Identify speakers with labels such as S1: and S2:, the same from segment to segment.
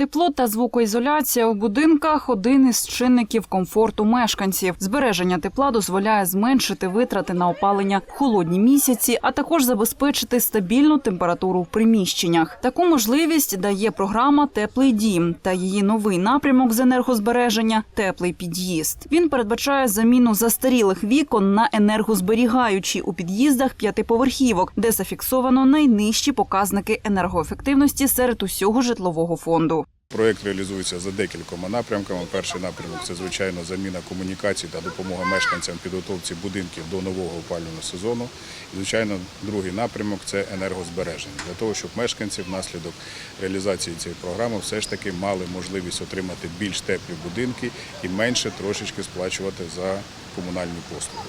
S1: Тепло та звукоізоляція у будинках один із чинників комфорту мешканців. Збереження тепла дозволяє зменшити витрати на опалення в холодні місяці, а також забезпечити стабільну температуру в приміщеннях. Таку можливість дає програма Теплий дім та її новий напрямок з енергозбереження Теплий під'їзд. Він передбачає заміну застарілих вікон на енергозберігаючі у під'їздах п'ятиповерхівок, де зафіксовано найнижчі показники енергоефективності серед усього житлового фонду.
S2: Проєкт реалізується за декількома напрямками. Перший напрямок це звичайно заміна комунікацій та допомога мешканцям підготовці будинків до нового опалювального сезону. І, звичайно, другий напрямок це енергозбереження для того, щоб мешканці внаслідок реалізації цієї програми все ж таки мали можливість отримати більш теплі будинки і менше трошечки сплачувати за комунальні послуги.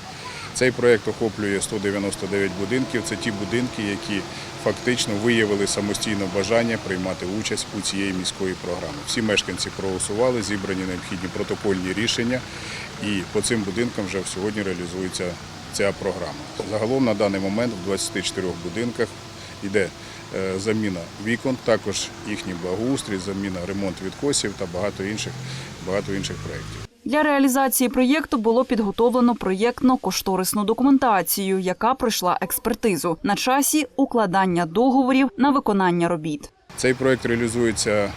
S2: Цей проєкт охоплює 199 будинків. Це ті будинки, які фактично виявили самостійне бажання приймати участь у цієї міської програми. Всі мешканці проголосували, зібрані необхідні протокольні рішення, і по цим будинкам вже сьогодні реалізується ця програма. Загалом на даний момент в 24 будинках йде е, заміна вікон, також їхній благоустрій, заміна ремонт відкосів та багато інших, багато інших проєктів.
S1: Для реалізації проєкту було підготовлено проєктно-кошторисну документацію, яка пройшла експертизу. На часі укладання договорів на виконання робіт.
S2: Цей проект реалізується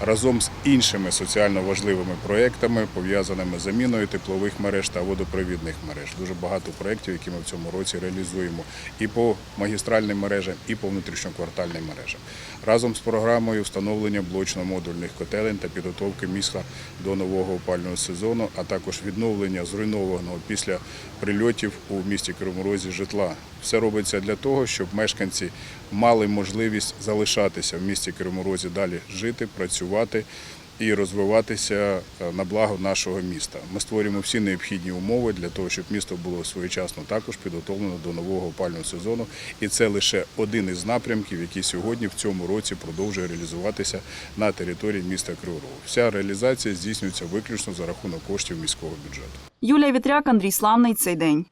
S2: разом з іншими соціально важливими проектами, пов'язаними з заміною теплових мереж та водопровідних мереж. Дуже багато проєктів, які ми в цьому році реалізуємо і по магістральним мережам, і по внутрішньоквартальним мережам. Разом з програмою встановлення блочно-модульних котелень та підготовки міста до нового опального сезону, а також відновлення зруйнованого після прильотів у місті Кривому житла. Все робиться для того, щоб мешканці мали можливість залишатися в місті Кривому далі жити, працювати і розвиватися е, на благо нашого міста. Ми створюємо всі необхідні умови для того, щоб місто було своєчасно також підготовлено до нового опального сезону. І це лише один із напрямків, який сьогодні в цьому році продовжує реалізуватися на території міста Кривого. Вся реалізація здійснюється виключно за рахунок коштів міського бюджету.
S1: Юлія Вітряк, Андрій Славний. Цей день.